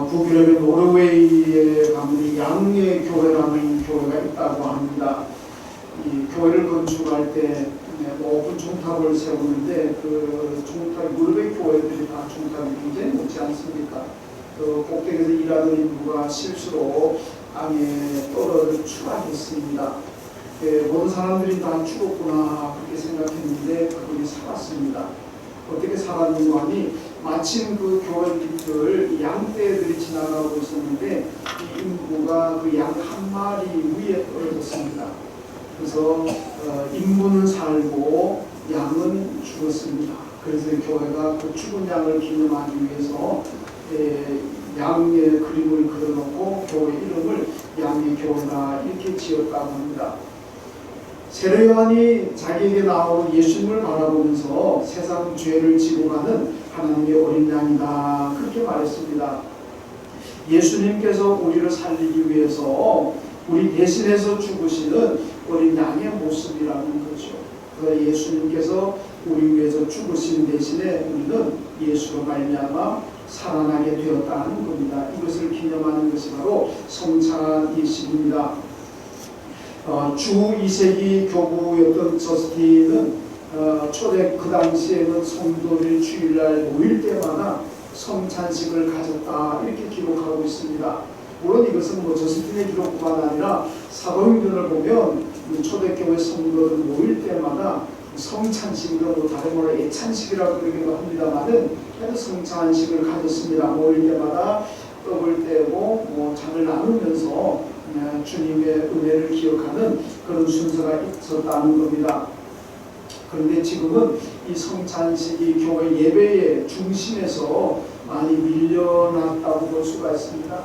어, 북유럽의 노르웨이에 가면 양의 교회라는 교회가 있다고 합니다. 이 교회를 건축할 때 네, 높은 종탑을 세우는데 그 종탑 무릎의 교회들이 다 종탑이 굉장히 높지 않습니까? 그 꼭대기에서 일하는 인부가 실수로 땅에 떨어져 추락했습니다. 예, 모든 사람들이 다 죽었구나 그렇게 생각했는데 그분이 살았습니다. 어떻게 살았는가 하니 마침 그 밑을 양떼들이 지나가고 있었는데 이 인부가 그 양 한 마리 위에 떨어졌습니다. 그래서 어, 인부는 살고 양은 죽었습니다. 그래서 교회가 그 죽은 양을 기념하기 위해서 에, 양의 그림을 그려놓고 교회 이름을 양의 교회다 이렇게 지었다고 합니다. 세례 요한이 자기에게 나온 예수님을 바라보면서 세상 죄를 지고 가는 하나님의 어린 양이다 그렇게 말했습니다. 예수님께서 우리를 살리기 위해서 우리 대신해서 죽으시는 어린 양의 모습이라는 거죠. 그 예수님께서 우리 위해서 죽으신 대신에 우리는 예수로 말미암아 살아나게 되었다는 겁니다. 이것을 기념하는 것이 바로 성찬이십니다. 어, 주 2세기 교부였던 저스틴은 어, 초대 그 당시에는 성도들이 주일날 모일 때마다 성찬식을 가졌다 이렇게 기록하고 있습니다. 물론 이것은 뭐 저스틴의 기록뿐만 아니라 사도행전을 보면 이 초대교회 성도들 모일 때마다 성찬식이라 뭐 다른 말로 애찬식이라고 그러기도 합니다만은 성찬식을 가졌습니다. 모일 때마다 떡을 떼고 뭐 잔을 나누면서 어, 주님의 은혜를 기억하는 그런 순서가 있었다는 겁니다. 그런데 지금은 이 성찬식이 교회 예배의 중심에서 많이 밀려났다고 볼 수가 있습니다.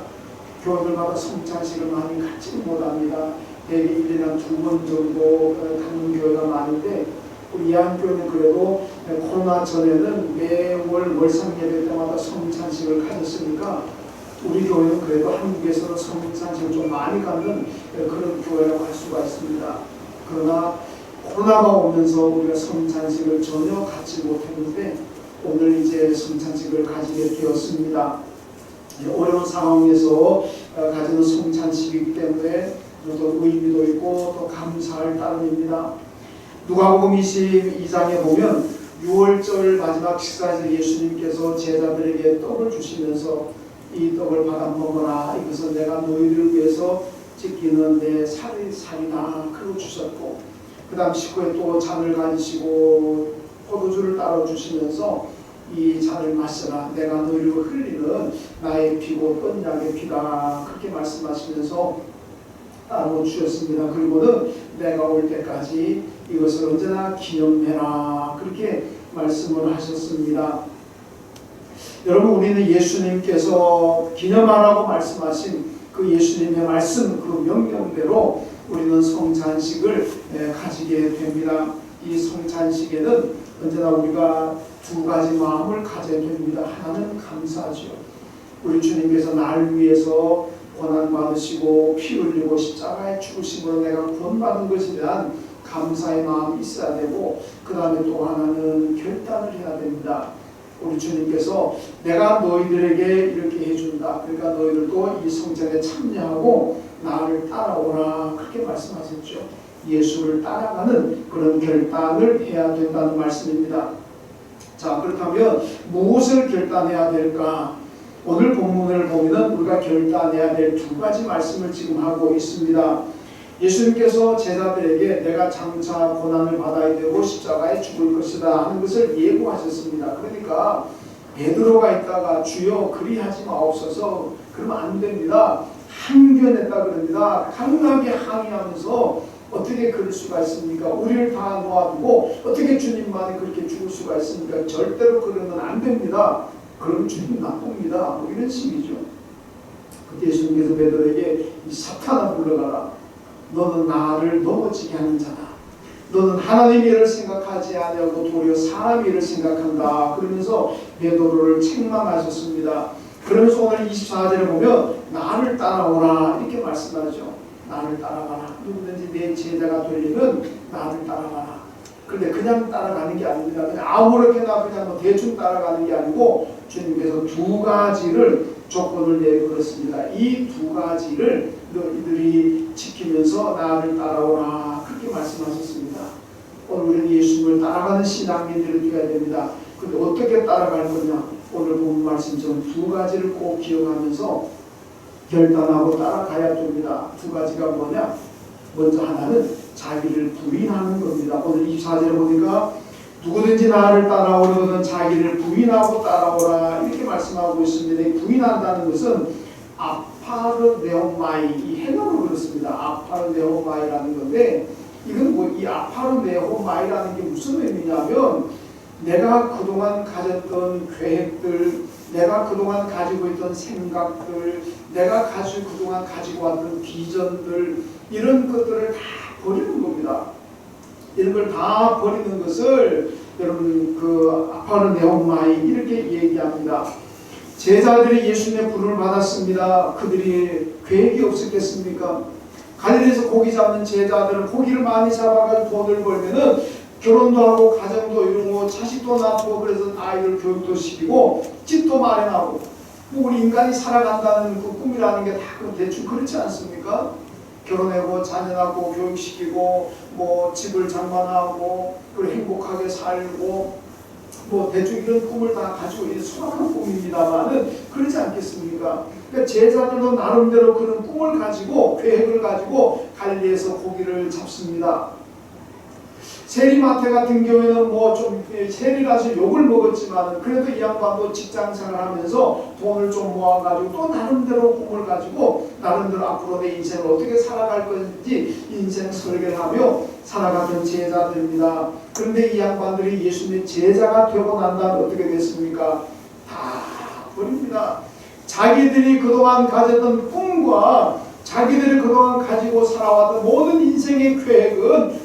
교회들마다 성찬식을 많이 갖지 못합니다. 대개 1년에 두번 정도 갖는 교회가 많은데 우리 이한교회는 그래도 코로나 전에는 매월 월상 예배 때마다 성찬식을 가졌으니까 우리 교회는 그래도 한국에서는 성찬식을 좀 많이 갖는 그런 교회라고 할 수가 있습니다. 그러나 코로나가 오면서 우리가 성찬식을 전혀 갖지 못했는데 오늘 이제 성찬식을 가지게 되었습니다. 어려운 상황에서 가지는 성찬식이기 때문에 또 의미도 있고 또 감사할 따름입니다. 누가복음 22장에 보면 6월절 마지막 식사에서 예수님께서 제자들에게 떡을 주시면서 이 떡을 받아 먹어라 이것은 내가 너희를 위해서 지키는 내 살이 살이다 그러고 주셨고 그 다음 식후에 또 잔을 가지시고 포도주를 따라 주시면서 이 잔을 마셔라 내가 너희를 흘리는 나의 피고 떤 약의 피다 그렇게 말씀하시면서 따로 주셨습니다. 그리고는 내가 올 때까지 이것을 언제나 기념해라 그렇게 말씀을 하셨습니다. 여러분 우리는 예수님께서 기념하라고 말씀하신 그 예수님의 말씀 그 명령대로 우리는 성찬식을 가지게 됩니다. 이 성찬식에는 언제나 우리가 두 가지 마음을 가져야 됩니다. 하나는 감사죠. 우리 주님께서 나를 위해서 고난 받으시고 피 흘리고 십자가에 죽으심으로 내가 구원받은 것에 대한 감사의 마음이 있어야 되고 그 다음에 또 하나는 결단을 해야 됩니다. 우리 주님께서 내가 너희들에게 이렇게 해준다. 그러니까 너희들도 이 성전에 참여하고 나를 따라오라. 그렇게 말씀하셨죠. 예수를 따라가는 그런 결단을 해야 된다는 말씀입니다. 자, 그렇다면 무엇을 결단해야 될까? 오늘 본문을 보면 우리가 결단해야 될 두 가지 말씀을 지금 하고 있습니다. 예수님께서 제자들에게 내가 장차 고난을 받아야 되고 십자가에 죽을 것이다 하는 것을 예고하셨습니다. 그러니까 베드로가 있다가 주여 그리하지 마옵소서 그러면 안 됩니다. 항변했다 그럽니다. 강하게 항의하면서 어떻게 그럴 수가 있습니까? 우리를 다 놓아두고 어떻게 주님만이 그렇게 죽을 수가 있습니까? 절대로 그러면 안 됩니다. 그럼 주님 나쁩니다. 뭐 이런 식이죠. 그때 예수님께서 베드로에게 이 사탄아 불러가라. 너는 나를 넘어지게 하는 자다. 너는 하나님 일을 생각하지 아니하고 도리어 사람 일을 생각한다. 그러면서 베드로를 책망하셨습니다. 그러면서 오늘 24절에 보면 나를 따라오라 이렇게 말씀하죠. 나를 따라가라. 누구든지 내 제자가 되려면 나를 따라가라. 근데 그냥 따라가는 게 아닙니다. 그냥 아무렇게나 그냥 뭐 대충 따라가는 게 아니고 주님께서 두 가지를 조건을 내걸었습니다. 이 두 가지를 너희들이 지키면서 나를 따라오라 그렇게 말씀하셨습니다. 오늘 우리는 예수님을 따라가는 신앙인들이 되어야 됩니다. 근데 어떻게 따라갈 거냐? 오늘 본 말씀처럼 두 가지를 꼭 기억하면서 결단하고 따라가야 됩니다. 두 가지가 뭐냐? 먼저 하나는 자기를 부인하는 겁니다. 오늘 24절에 보니까 누구든지 나를 따라오려거든 자기를 부인하고 따라오라 이렇게 말씀하고 있습니다. 이 부인한다는 것은 아파르네오마이 이 헬라어로 그렇습니다. 아파르네오마이라는 건데 이건 뭐 이 아파르네오마이라는 게 무슨 의미냐면 내가 그동안 가졌던 계획들, 내가 그동안 가지고 있던 생각들, 내가 가지고 그동안 가지고 왔던 비전들 이런 것들을 다 버리는 겁니다. 이런 걸 다 버리는 것을 여러분 그 아파르 네온마이 이렇게 얘기합니다. 제자들이 예수님의 부름을 받았습니다. 그들이 계획이 없었겠습니까? 갈릴리에서 고기 잡는 제자들은 고기를 많이 잡아가지고 돈을 벌면은 결혼도 하고 가정도 이루고 자식도 낳고 그래서 아이들 교육도 시키고 집도 마련하고 뭐 우리 인간이 살아간다는 그 꿈이라는 게 다 대충 그렇지 않습니까? 결혼하고 자녀 낳고 교육시키고 뭐 집을 장만하고 그리고 행복하게 살고 뭐 대충 이런 꿈을 다 가지고 있는 소박한 꿈입니다만은 그렇지 않겠습니까? 그러니까 제자들도 나름대로 그런 꿈을 가지고 계획을 가지고 갈리에서 고기를 잡습니다. 세리마태 같은 경우에는 뭐 좀 세리라서 욕을 먹었지만 그래도 이 양반도 직장 생활 하면서 돈을 좀 모아가지고 또 나름대로 꿈을 가지고 나름대로 앞으로 내 인생을 어떻게 살아갈 건지 인생 설계를 하며 살아가는 제자들입니다. 그런데 이 양반들이 예수님의 제자가 되고 난 다음에 어떻게 됐습니까? 다 버립니다. 자기들이 그동안 가졌던 꿈과 자기들이 그동안 가지고 살아왔던 모든 인생의 계획은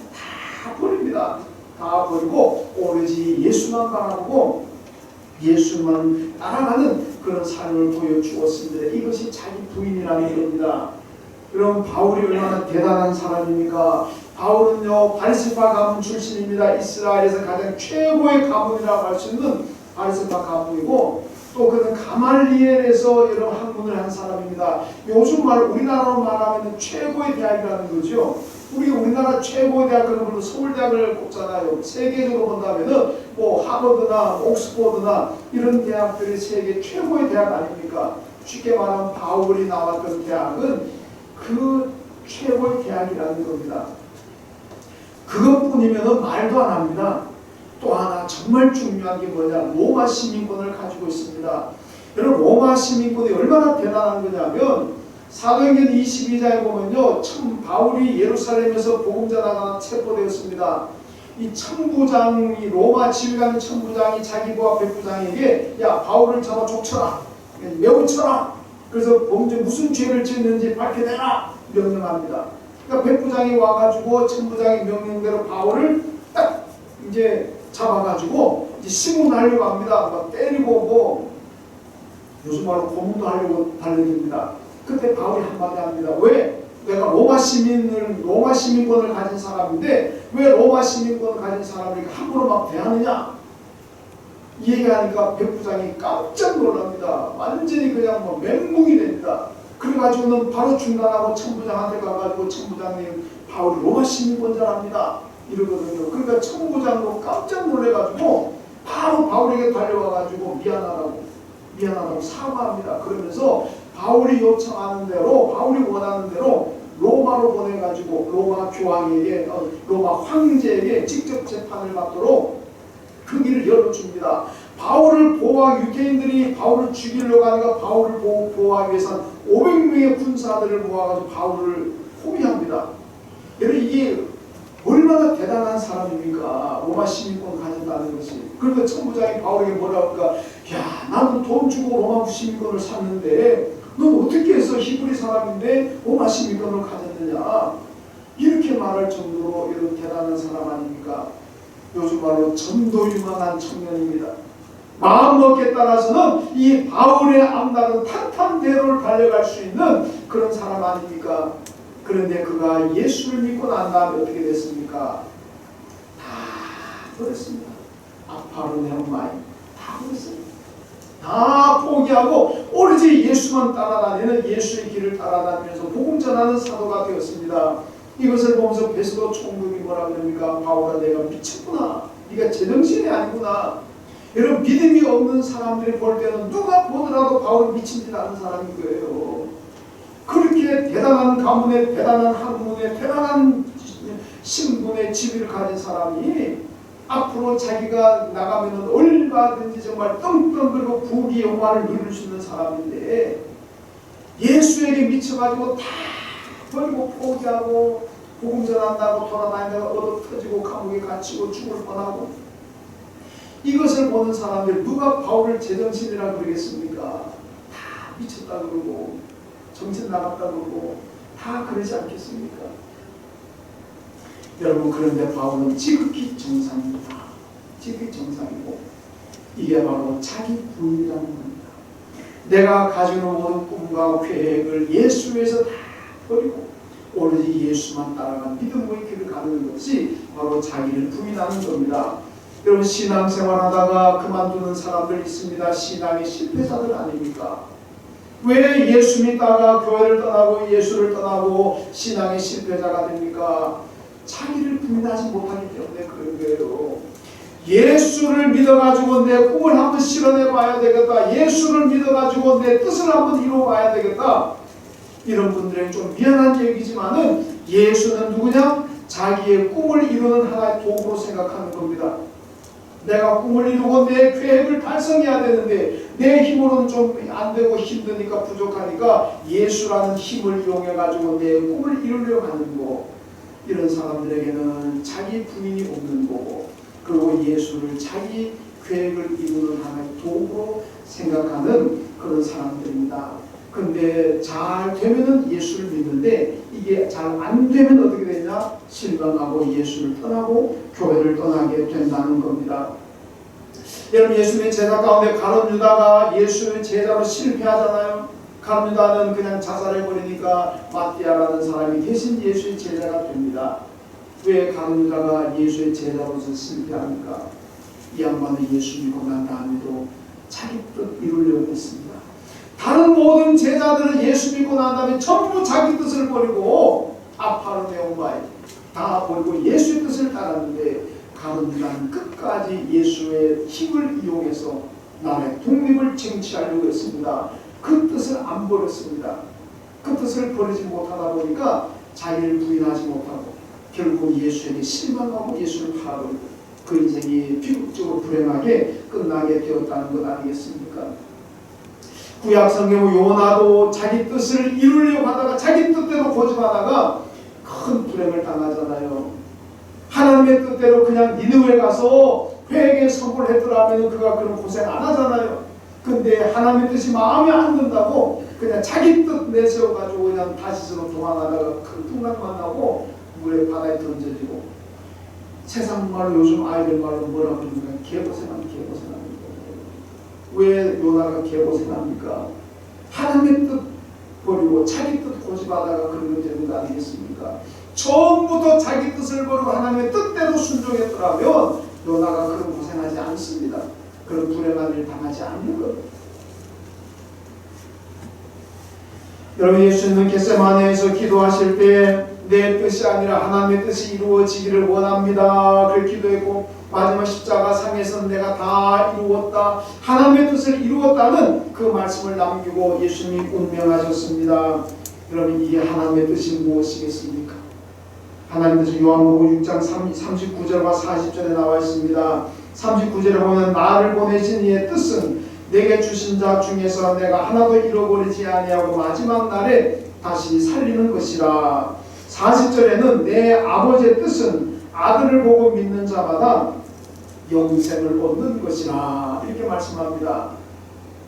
다 버립니다. 다 버리고 오로지 예수만 바라보고 예수만 따라가는 그런 삶을 보여주었습니다. 이것이 자기 부인이라는 겁니다. 그럼 바울이 얼마나 대단한 사람입니까? 바울은요 바리새파 가문 출신입니다. 이스라엘에서 가장 최고의 가문이라고 할 수 있는 바리새파 가문이고 또 그는 가말리엘에서 여러 학문을 한 사람입니다. 요즘 말 우리나라로 말하면 최고의 대학이라는 거죠. 우리 우리나라 최고의 대학은 물론 서울대학을 꼽잖아요. 세계적으로 본다면은 뭐 하버드나 옥스퍼드나 이런 대학들이 세계 최고의 대학 아닙니까? 쉽게 말하면 바울이 나왔던 대학은 그 최고의 대학이라는 겁니다. 그것뿐이면 말도 안 합니다. 또 하나 정말 중요한 게 뭐냐? 로마 시민권을 가지고 있습니다. 여러분 로마 시민권이 얼마나 대단한 거냐면 사도행전 22장에 보면요. 참 바울이 예루살렘에서 복음 전하다가 체포되었습니다. 이 천부장이 로마 지휘관 천부장이 자기 부하 백부장에게 야 바울을 잡아 족쳐라 매우 쳐라 그래서 범죄 무슨 죄를 지었는지 밝혀내라 명령합니다. 그러니까 백부장이 와가지고 천부장의 명령대로 바울을 딱 이제 잡아가지고 이제 신문하려고 합니다. 막 때리고 뭐 요즘 말로 고문도 하려고 달려듭니다. 그때 바울이 한마디 합니다. 왜? 내가 로마 시민을 로마 시민권을 가진 사람인데 왜 로마 시민권을 가진 사람을 함부로 막 대하느냐? 이 얘기하니까 백부장이 깜짝 놀랍니다. 완전히 그냥 뭐 멘붕이 됩니다. 그래가지고는 바로 중단하고 천부장한테 가가지고 천부장님 바울이 로마 시민권자랍니다. 이러거든요. 그러니까 천부장도 깜짝 놀래가지고 바로 바울에게 달려와가지고 미안하다고 미안하다고 사과합니다. 그러면서 바울이 요청하는 대로 바울이 원하는 대로 로마로 보내가지고 로마 교황에게 어, 로마 황제에게 직접 재판을 받도록 그 길을 열어줍니다. 바울을 보호하기 유대인들이 바울을 죽이려고 하니까 바울을 보호, 보호 하기 위해서 500명의 군사들을 모아가지고 바울을 포위합니다. 여러분 이게 얼마나 대단한 사람입니까? 로마 시민권 가진다는 것이. 그러니까 천부장이 바울에게 뭐라고 할까? 야, 나는 돈 주고 로마 시민권을 샀는데 넌 어떻게 해서 히브리 사람인데 로마 시민권을 가졌느냐? 이렇게 말할 정도로 이런 대단한 사람 아닙니까? 요즘 말로 전도 유망한 청년입니다. 마음먹기에 따라서는 이 바울의 암다른 탄탄대로를 달려갈 수 있는 그런 사람 아닙니까? 그런데 그가 예수를 믿고 난 다음에 어떻게 됐습니까? 다 버렸습니다. 아파로 네온마이 다 버렸습니다. 다 포기하고 오로지 예수만 따라다니는 예수의 길을 따라다니면서 복음 전하는 사도가 되었습니다. 이것을 보면서 베스도 총독이 뭐라 그럽니까? 바울아 내가 미쳤구나. 네가 제정신이 아니구나. 여러분 믿음이 없는 사람들이 볼 때는 누가 보더라도 바울 미친 듯 하는 사람인 거예요. 그렇게 대단한 가문에 대단한 학문에 대단한 신분의 지위를 가진 사람이 앞으로 자기가 나가면은 얼마든지 정말 떵떵거리고 부귀 영화를 누릴 수 있는 사람인데 예수에게 미쳐가지고 다 버리고 포기하고 복음 전한다고 돌아다니다가 얻어 터지고 감옥에 갇히고 죽을 뻔하고 이것을 보는 사람들 누가 바울을 제정신이라 그러겠습니까? 다 미쳤다 그러고 정신 나갔다 그러고 다 그러지 않겠습니까? 여러분 그런데 바울은 지극히 정상입니다. 지극히 정상이고 이게 바로 자기 부인이라는 겁니다. 내가 가지고 모든 꿈과 계획을 예수 위해서 다 버리고 오로지 예수만 따라간 믿음의 길을 가는 것이 바로 자기를 부인하는 겁니다. 여러분 신앙생활 하다가 그만두는 사람들 있습니다. 신앙의 실패자들 아닙니까? 왜 예수 믿다가 교회를 떠나고 예수를 떠나고 신앙의 실패자가 됩니까? 자기를 부인하지 못하기 때문에 그런 거예요. 예수를 믿어가지고 내 꿈을 한번 실현해 봐야 되겠다. 예수를 믿어가지고 내 뜻을 한번 이루어 봐야 되겠다. 이런 분들에게 좀 미안한 얘기지만은 예수는 누구냐? 자기의 꿈을 이루는 하나의 도구로 생각하는 겁니다. 내가 꿈을 이루고 내 계획을 달성해야 되는데 내 힘으로는 좀 안 되고 힘드니까 부족하니까 예수라는 힘을 이용해 가지고 내 꿈을 이루려고 하는 거 이런 사람들에게는 자기 부인이 없는 거고 그리고 예수를 자기 계획을 이루는 하나의 도구로 생각하는 그런 사람들입니다. 근데 잘 되면은 예수를 믿는데 이게 잘 안 되면 어떻게 되냐? 실망하고 예수를 떠나고 교회를 떠나게 된다는 겁니다. 여러분 예수님의 제자 가운데 가론 유다가 예수의 제자로 실패하잖아요. 유다는 그냥 자살해 버리니까 마띠아라는 사람이 대신 예수의 제자가 됩니다. 왜 가론 유다가 예수의 제자로서 실패합니까? 이 양반은 예수 믿고 난 다음에도 자기 뜻 이루려고 했습니다. 다른 모든 제자들은 예수 믿고 난 다음에 전부 자기 뜻을 버리고 아파로 네온바이 다 버리고 예수의 뜻을 따랐는데 가론유다는 끝까지 예수의 힘을 이용해서 나라의 독립을 쟁취하려고 했습니다. 그 뜻을 안 버렸습니다. 그 뜻을 버리지 못하다 보니까 자기를 부인하지 못하고 결국 예수에게 실망하고 예수를 팔아버리고 그 인생이 비극적으로 불행하게 끝나게 되었다는 것 아니겠습니까? 구약 성경 요나도 자기 뜻을 이루려고 하다가 자기 뜻대로 고집하다가 큰 불행을 당하잖아요. 하나님의 뜻대로 그냥 니느웨 가서 회개 선고를 했더라면 그가 그런 고생 안 하잖아요. 근데 하나님의 뜻이 마음에 안 든다고 그냥 자기 뜻 내세워가지고 그냥 다시스로 도망하다가 큰 풍랑 만 나고 물에 바다에 던져지고 세상 말로 요즘 아이들 말로 뭐라 그러니까 개고생하면 거예요. 왜 요나가 개고생합니까? 하나님의 뜻 버리고 자기 뜻 고집하다가 그러면 되는 거 아니겠습니까? 처음부터 자기 뜻을 버리고 하나님의 뜻대로 순종했더라면 요나가 그런 고생하지 않습니다. 그런 불행한 일 당하지 않는 것. 여러분 예수님은 겟세마네에서 기도하실 때 내 뜻이 아니라 하나님의 뜻이 이루어지기를 원합니다. 그렇게 기도했고 마지막 십자가 상에서 내가 다 이루었다. 하나님의 뜻을 이루었다는 그 말씀을 남기고 예수님이 운명하셨습니다. 여러분 이게 하나님의 뜻이 무엇이겠습니까? 하나님 뜻은 요한복음 6장 39절과 40절에 나와 있습니다. 39절에 보면 나를 보내신 이의 뜻은 내게 주신 자 중에서 내가 하나도 잃어버리지 아니하고 마지막 날에 다시 살리는 것이라. 40절에는 내 아버지의 뜻은 아들을 보고 믿는 자마다 영생을 얻는 것이라 이렇게 말씀합니다.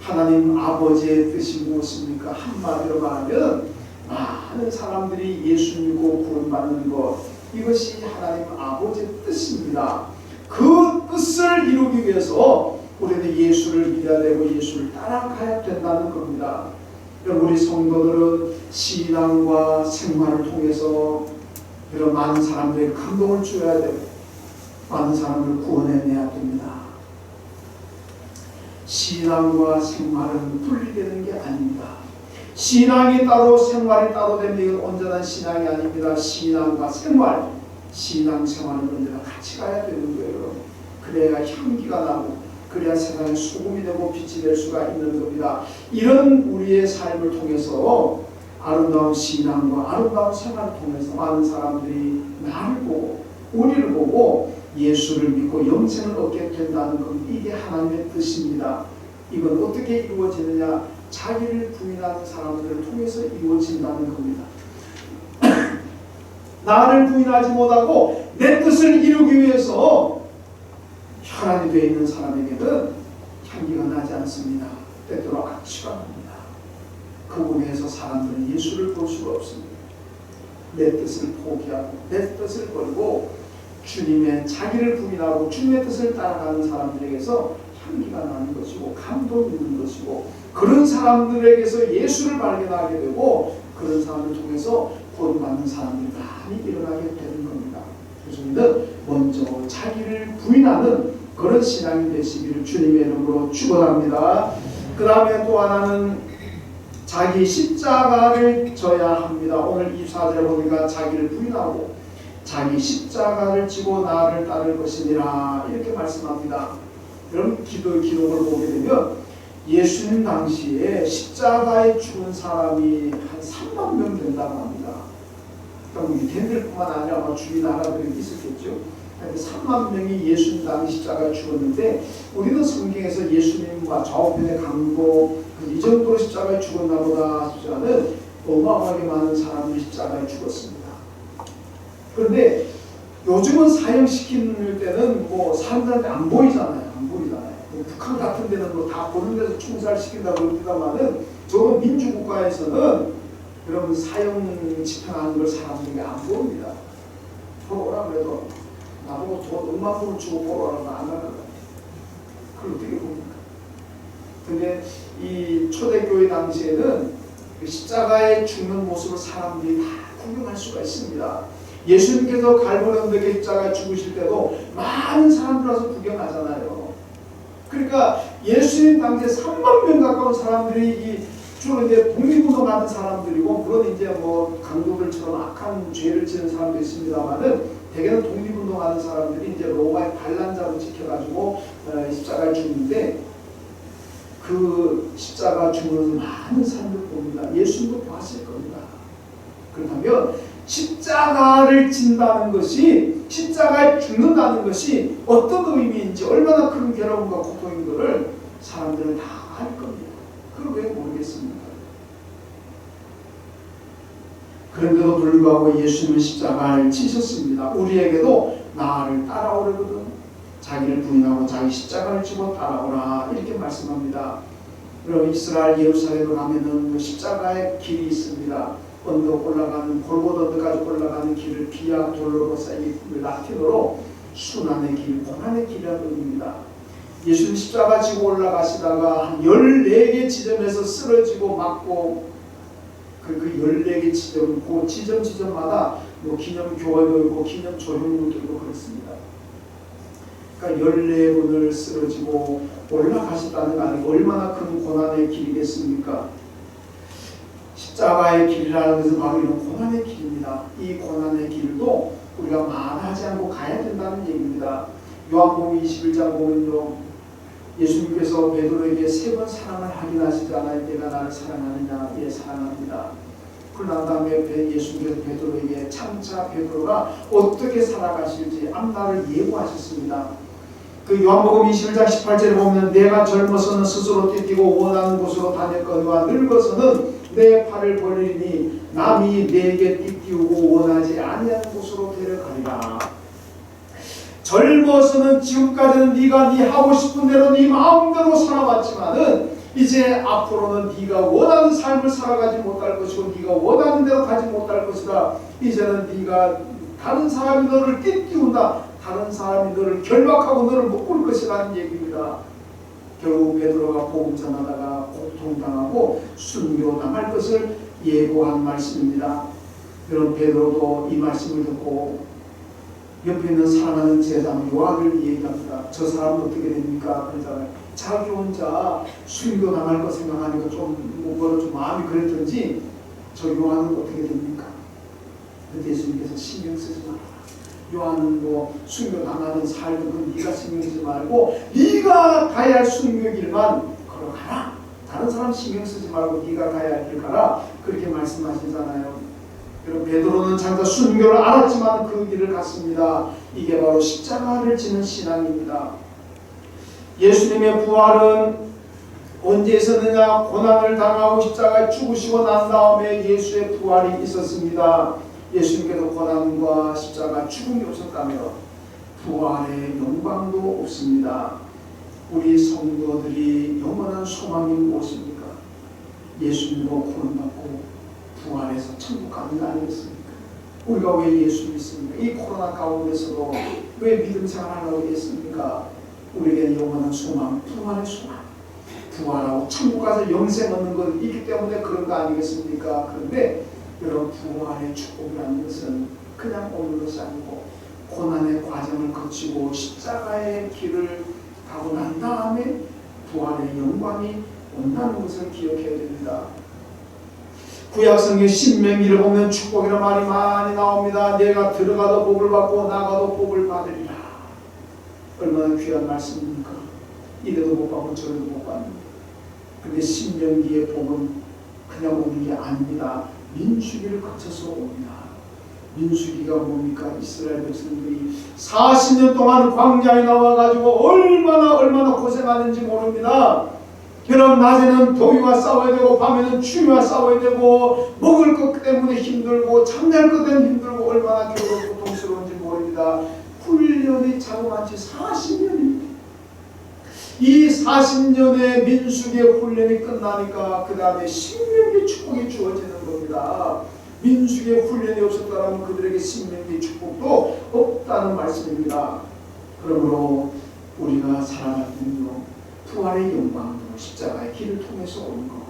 하나님 아버지의 뜻이 무엇입니까? 한마디로 말하면 많은 사람들이 예수 믿고 구원받는 것 이것이 하나님 아버지의 뜻입니다. 그 뜻을 이루기 위해서 우리는 예수를 믿어야 되고 예수를 따라가야 된다는 겁니다. 우리 성도들은 신앙과 생활을 통해서 이런 많은 사람들에게 감동을 줘야 되고 많은 사람을 구원해내야 됩니다. 신앙과 생활은 분리되는 게 아닙니다. 신앙이 따로 생활이 따로 되면 이건 온전한 신앙이 아닙니다. 신앙과 생활, 신앙 생활은 언제나 같이 가야 되는 거예요. 그래야 향기가 나고 그래야 세상에 소금이 되고 빛이 될 수가 있는 겁니다. 이런 우리의 삶을 통해서 아름다운 신앙과 아름다운 생활을 통해서 많은 사람들이 나를 보고 우리를 보고 예수를 믿고 영생을 얻게 된다는 것 이게 하나님의 뜻입니다. 이건 어떻게 이루어지느냐? 자기를 부인하는 사람들을 통해서 이루어진다는 겁니다. 나를 부인하지 못하고 내 뜻을 이루기 위해서 혈안이 되어 있는 사람에게는 향기가 나지 않습니다. 때때로 악취가 납니다. 그분에서 사람들은 예수를 볼 수가 없습니다. 내 뜻을 포기하고 내 뜻을 걸고 주님의 자기를 부인하고 주님의 뜻을 따라가는 사람들에게서 향기가 나는 것이고 감동 있는 것이고 그런 사람들에게서 예수를 발견하게 되고 그런 사람을 통해서 구원받는 사람들이 많이 일어나게 되는 겁니다. 우리는 먼저 자기를 부인하는 그런 신앙이 되시기를 주님의 이름으로 축원합니다. 그 다음에 또 하나는 자기 십자가를 져야 합니다. 오늘 24절에 보니까 자기를 부인하고 자기 십자가를 지고 나를 따를 것이니라 이렇게 말씀합니다. 그럼 기도 기록을 보게 되면 예수님 당시에 십자가에 죽은 사람이 한 3만 명 된다고 합니다. 그럼 유대인들뿐만 아니라 아마 주위 나라들이 있었겠죠. 3만 명이 예수님 당시 십자가에 죽었는데 우리는 성경에서 예수님과 좌우편의 강도 이 정도로 십자가에 죽었나 보다 싶지만은 어마어마하게 많은 사람들이 십자가에 죽었습니다. 그런데 요즘은 사형시킬 때는 뭐 사람들한테 안 보이잖아요. 안 보이잖아요. 뭐 북한 같은 데는 뭐 다 보는 데서 총살시킨다고 그럽니다만은 저 민주국가에서는 여러분 사형 집행하는 걸 사람들이 안 봅니다. 보러 오라 그래도 나보고 돈 억만 불을 주고 보러 오라고 안 하는 거예요. 그걸 어떻게 봅니까? 근데 이 초대교회 당시에는 그 십자가에 죽는 모습을 사람들이 다 구경할 수가 있습니다. 예수님께서 갈보리 언덕에 십자가에 죽으실 때도 많은 사람들 와서 구경하잖아요. 그러니까 예수님 당시에 3만 명 가까운 사람들이 이 주로 이제 독립운동 하는 사람들이고 물론 이제 뭐 강도들처럼 악한 죄를 지는 사람도 있습니다만은 대개는 독립운동 하는 사람들이 이제 로마의 반란자로 지켜가지고 어, 십자가에 죽는데 그 십자가 죽는 많은 사람들 봅니다. 예수님도 보았을 겁니다. 그렇다면 십자가를 진다는 것이 십자가에 죽는다는 것이 어떤 의미인지 얼마나 큰 괴로움과 고통인 것을 사람들은 다 알 겁니다. 그걸 왜 모르겠습니까? 그런데도 불구하고 예수님은 십자가를 지셨습니다. 우리에게도 나를 따라오려거든 자기를 부인하고 자기 십자가를 지고 따라오라 이렇게 말씀합니다. 여러분 이스라엘 예루살렘을 가면은 그 십자가의 길이 있습니다. 언덕 올라가는 골고 언덕까지 올라가는 길을 비아 돌로로사 이 라틴어로 순환의 길, 고난의 길이라는 의미입니다. 예수님 십자가 지고 올라가시다가 한 14개 지점에서 쓰러지고 맞고 그, 그 14개 지점, 그 지점 지점마다 뭐 기념 교회도 있고 기념 조형물도 있고 그렇습니다. 그러니까 14분을 쓰러지고 올라가셨다는 거 아니고 얼마나 큰 고난의 길이겠습니까? 십자가의 길이라는 것은 바로 이런 고난의 길입니다. 이 고난의 길도 우리가 만하지 않고 가야 된다는 얘기입니다. 요한복음 21장 보면요. 예수님께서 베드로에게 세 번 사랑을 확인하시지 않아요. 내가 나를 사랑하느냐? 예, 사랑합니다. 그난 다음에 예수님께서 베드로에게 참차 베드로가 어떻게 살아가실지 앞날을 예고하셨습니다. 그 요한복음 21장 18절에 보면 내가 젊어서는 스스로 뛰뛰고 원하는 곳으로 다녔거니와 늙어서는 내 팔을 벌리니 남이 내게 띠띠우고 원하지 아니하는 곳으로 데려가리라. 젊어서는 지금까지는 네가 네 하고 싶은 대로 네 마음대로 살아왔지만은 이제 앞으로는 네가 원하는 삶을 살아가지 못할 것이고 네가 원하는 대로 가지 못할 것이다. 이제는 네가 다른 사람이 너를 띠띠운다. 다른 사람이 너를 결박하고 너를 묶을 것이라는 얘기입니다. 결국 베드로가 복음 전하다가 고통당하고 순교당할 것을 예고한 말씀입니다. 여러분 베드로도 이 말씀을 듣고 옆에 있는 사랑하는 제자는 요한을 얘기합니다. 저 사람은 어떻게 됩니까? 그러잖아요. 자기 혼자 순교 당할 거 생각하니까 좀 뭐가 좀 마음이 그랬던지 저 요한은 어떻게 됩니까? 근데 예수님께서 신경 쓰지 마라. 요한은 뭐 순교 당하는 살도 그 네가 신경 쓰지 말고 네가 가야 할 순교 길만 걸어가라. 다른 사람 신경 쓰지 말고 네가 가야 할 길 가라. 그렇게 말씀하시잖아요. 여러분 베드로는 장자 순교를 알았지만 그 길을 갔습니다. 이게 바로 십자가를 지는 신앙입니다. 예수님의 부활은 언제 있었느냐? 고난을 당하고 십자가에 죽으시고 난 다음에 예수의 부활이 있었습니다. 예수님께서 고난과 십자가 죽음이 없었다면 부활의 영광도 없습니다. 우리 성도들이 영원한 소망이 무엇입니까? 예수님으로 구원받고 부활해서 천국 가는 거 아니겠습니까? 우리가 왜 예수 믿습니까? 이 코로나 가운데서도 왜 믿음 생활하려고 했습니까? 우리에게 영원한 소망, 부활의 소망. 부활하고 천국 가서 영생 얻는 것 있기 때문에 그런 거 아니겠습니까? 그런데 여러분 부활의 축복이라는 것은 그냥 오는 것이 아니고 고난의 과정을 거치고 십자가의 길을 가고 난 다음에 부활의 영광이 온다는 것을 기억해야 됩니다. 구약성경 신명기를 보면 축복이라는 말이 많이 나옵니다. 내가 들어가도 복을 받고 나가도 복을 받으리라. 얼마나 귀한 말씀입니까? 이래도 못 받고 저래도 못 받는 근데 신명기의 복은 그냥 오는 게 아닙니다. 민수기를 거쳐서 옵니다. 민수기가 뭡니까? 이스라엘 백성들이 40년 동안 광야에 나와가지고 얼마나 얼마나 고생하는지 모릅니다. 여러분 낮에는 더위와 싸워야 되고 밤에는 추위와 싸워야 되고 먹을 것 때문에 힘들고 잠잘 것 때문에 힘들고 얼마나 괴롭고 고통스러운지 모릅니다. 훈련이 자그마치 40년입니다. 이 40년의 민숙의 훈련이 끝나니까 그 다음에 신명기 축복이 주어지는 겁니다. 민숙의 훈련이 없었다면 그들에게 신명기 축복도 없다는 말씀입니다. 그러므로 우리가 살아갈 때는요 부활의 영광도 십자가의 길을 통해서 오는 것.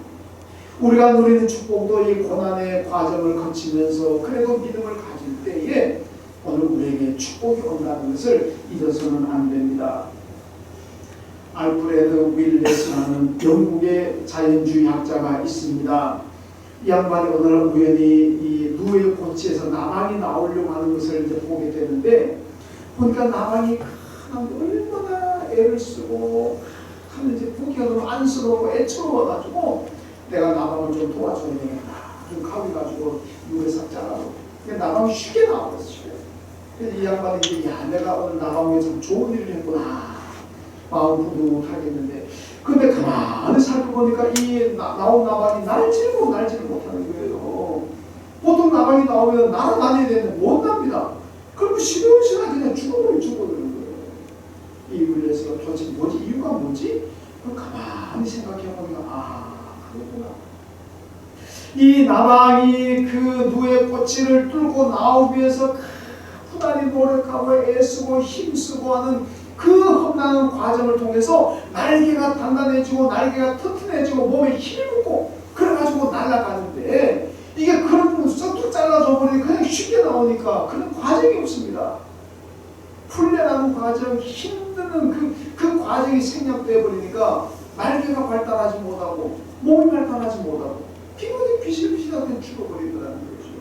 우리가 누리는 축복도 이 고난의 과정을 거치면서 그래도 믿음을 가질 때에 오늘 우리에게 축복이 온다는 것을 잊어서는 안 됩니다. 알프레드 윌레스라는 영국의 자연주의 학자가 있습니다. 이 양반이 오늘 우연히 이 누에 고치에서 나방이 나오려고 하는 것을 이제 보게 되는데 보니까 나방이 얼마나 애를 쓰고 하는지 너무 안쓰러워 애처로워가지고 내가 나방을 좀 도와줘야 되겠다. 좀 가위가지고 누에 삭자라고. 근데 나방이 쉽게 나와버렸어요. 그래서 이 양반이 이제 야 내가 오늘 나방에 참 좋은 일을 했구나. 마음 부득하겠는데 근데 가만히 살펴보니까 이 나, 나온 나방이 날지를 못 날지를 못하는 거예요. 보통 나방이 나오면 날아다녀야 되는데 못 납니다. 그럼 시들시들 그냥 죽어버려 거예요. 이 윌레스가 도대체 뭐지 이유가 뭐지? 그럼 가만히 생각해보니까 아 그렇구나. 이 나방이 그 누의 꼬치를 뚫고 나오기 위해서 부단히 노력하고 애쓰고 힘쓰고 하는 그 험난한 과정을 통해서 날개가 단단해지고 날개가 튼튼해지고 몸에 힘이 붙고 그래가지고 날아가는데 이게 그런 쏙툭 잘라져 버리니 그냥 쉽게 나오니까 그런 과정이 없습니다. 훈련하는 과정, 힘드는 그, 그 과정이 생략돼 버리니까 날개가 발달하지 못하고 몸이 발달하지 못하고 피곤이 비실비실하게 죽어버리더라는 거죠.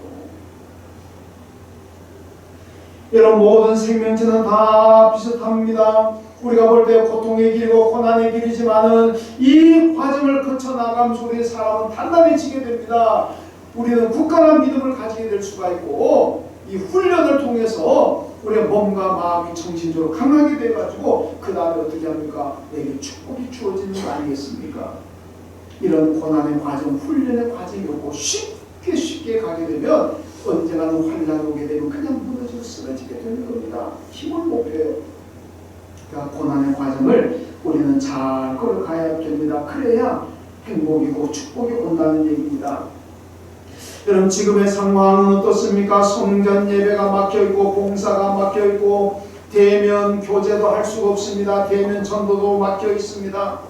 여러분 모든 생명체는 다 비슷합니다. 우리가 볼 때 고통의 길이고 고난의 길이지만은 이 과정을 거쳐 나가면서 우리의 사람은 단단해지게 됩니다. 우리는 굳건한 믿음을 가지게 될 수가 있고 이 훈련을 통해서 우리의 몸과 마음이 정신적으로 강하게 돼가지고 그 다음에 어떻게 합니까? 내게 축복이 주어지는 거 아니겠습니까? 이런 고난의 과정, 훈련의 과정이 없고 쉽게 쉽게 가게 되면 언젠가는 환란이 오게 되면 그냥 무너지고 쓰러지게 되는 겁니다. 힘을 못 빼요. 그러니까 고난의 과정을 우리는 잘 걸어가야 됩니다. 그래야 행복이고 축복이 온다는 얘기입니다. 여러분 지금의 상황은 어떻습니까? 성전 예배가 막혀 있고 봉사가 막혀 있고 대면 교제도 할 수가 없습니다. 대면 전도도 막혀 있습니다.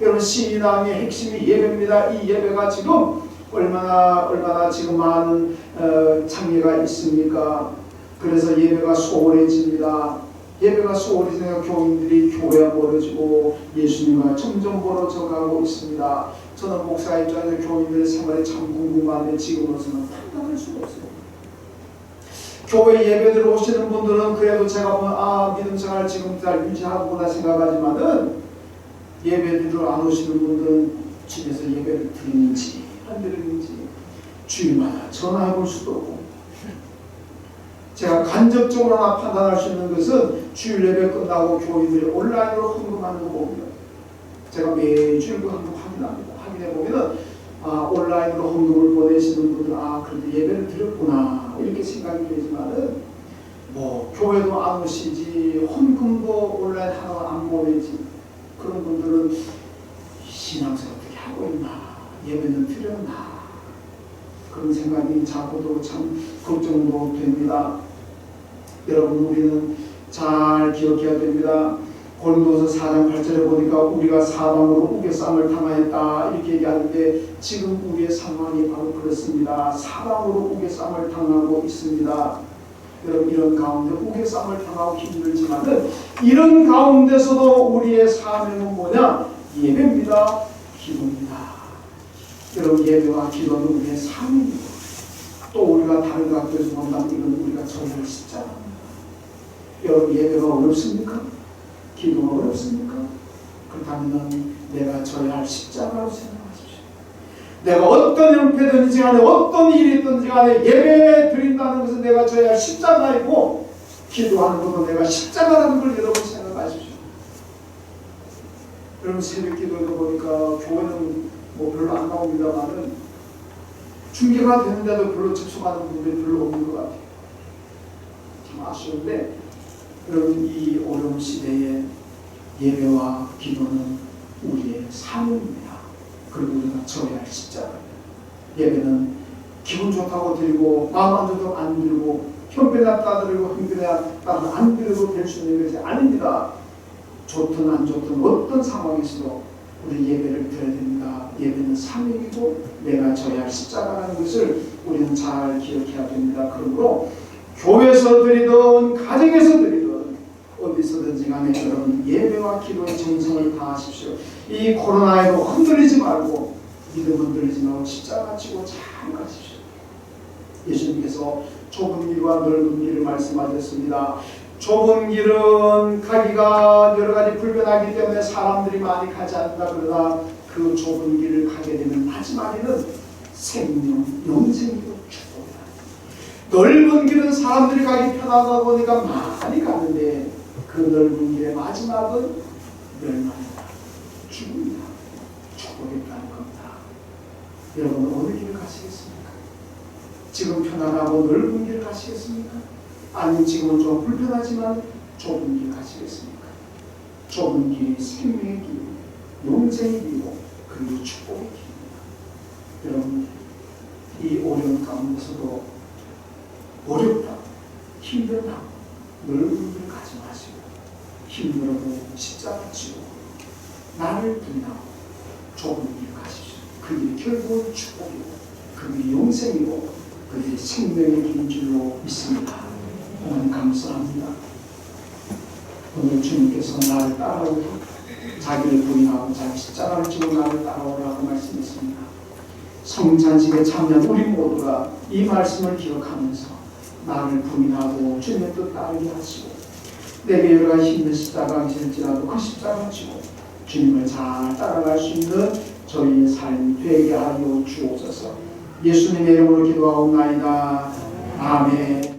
여러분 신인왕의 핵심이 예배입니다. 이 예배가 지금 얼마나 얼마나 지금 많은 어, 장애가 있습니까? 그래서 예배가 소홀해집니다. 예배가 소홀해지니까 교인들이 교회가 멀어지고 예수님과 점점 멀어져 가고 있습니다. 저는 목사 입장에서 교인들의 생활이 참 궁금한데 지금으로서는 판단할 수가 없어요. 교회 예배들 오시는 분들은 그래도 제가 보면 아 믿음 생활 지금 잘 유지하구나 생각하지만은 예배들을 안 오시는 분들은 집에서 예배를 드리는지 안 드리는지 주일마다 전화해 볼 수도 없고 제가 간접적으로 하나 판단할 수 있는 것은 주일 예배 끝나고 교인들이 온라인으로 헌금하는 거 보면 제가 매주일 그 헌금 확인합니다. 확인해 보면은 아 온라인으로 헌금을 보내시는 분들 아 그래도 예배를 드렸구나 이렇게 생각이 되지만은 뭐 교회도 안 오시지 헌금도 온라인 하나 안 보내지 그런 분들은 신앙생활 어떻게 하고 있나 예배는 드렸나 그런 생각이 자꾸도 참 걱정도 됩니다. 여러분 우리는 잘 기억해야 됩니다. 고린도서 4장 8절에 보니까 우리가 사방으로 우겨쌈을 당하였다 이렇게 얘기하는데 지금 우리의 상황이 바로 그렇습니다. 사방으로 우겨쌈을 당하고 있습니다. 여러분 이런 가운데 우겨쌈을 당하고 힘들지만은 이런 가운데서도 우리의 사명은 뭐냐? 예배입니다. 기도입니다. 여러분 예배와 기도는 우리의 삶이고 또 우리가 다른 각도에서 본다면 이건 우리가 전할 십자가입니다. 여러분 예배가 어렵습니까? 기도가 어렵습니까? 그렇다면 내가 져야 할 십자가로 생각하십시오. 내가 어떤 형태든지 간에 어떤 일이 있든지 간에 예배 드린다는 것은 내가 져야 할 십자가이고 기도하는 것도 내가 십자가라는 걸 여러분 생각하십시오. 여러분 새벽 기도에도 보니까 교회는 뭐 별로 안 나옵니다만은 중계가 되는데도 별로 접속하는 분들이 별로 없는 것 같아요. 참 아쉬운데 여러분 이 어려운 시대에 예배와 기도는 우리의 삶입니다. 그리고 우리가 져야 할 십자가입니다. 예배는 기분 좋다고 드리고 마음 안 좋다고 안 드리고 형편없다 드리고 형편없다 안 드리고 될 수 있는 것이 아닙니다. 좋든 안 좋든 어떤 상황에서도 우리 예배를 드려야 됩니다. 예배는 사명이고 내가 져야 할 십자가라는 것을 우리는 잘 기억해야 됩니다. 그러므로 교회에서 드리든 가정에서 드리든 어디서든지 간에 여러분 예배와 기도의 정성을 다하십시오. 이 코로나에도 흔들리지 말고 믿음 흔들리지 말고 십자가 지고 잘 가십시오. 예수님께서 좁은 길과 넓은 길을 말씀하셨습니다. 좁은 길은 가기가 여러 가지 불편하기 때문에 사람들이 많이 가지 않는다 그러나 그 좁은 길을 가게 되면 마지막에는 생명, 영생이고 축복이다. 넓은 길은 사람들이 가기 편하다 보니까 많이 가는데 그 넓은 길의 마지막은 멸망이다. 죽음이다. 축복이라는 겁니다. 여러분 어느 길을 가시겠습니까? 지금 편안하고 넓은 길을 가시겠습니까? 아니면 지금은 좀 불편하지만 좁은 길 가시겠습니까? 좁은 길이 생명의 길이고 영생의 길이고 그리고 축복의 길입니다. 여러분 이 어려운 가운데서도 어렵다, 힘들다, 넓은 길 가지 마시고 힘들어도 십자가 지고 나를 부인하고 좁은 길 가십시오. 그 길이 결국은 축복이고 그 길이 영생이고 그 길이 생명의 길인 줄로 믿습니다. 오늘 감사합니다. 오늘 주님께서 나를 따라오고 자기를 부인하고 자기 십자가를 지고 나를 따라오라고 말씀했습니다. 성찬식에 참여한 우리 모두가 이 말씀을 기억하면서 나를 부인하고 주님의 뜻 따르게 하시고 내게 여러 가지 힘든 십자가가 있을지라도 그 십자가 지고 주님을 잘 따라갈 수 있는 저희의 삶이 되게 하여 주옵소서 예수님의 이름으로 기도하옵나이다. 아멘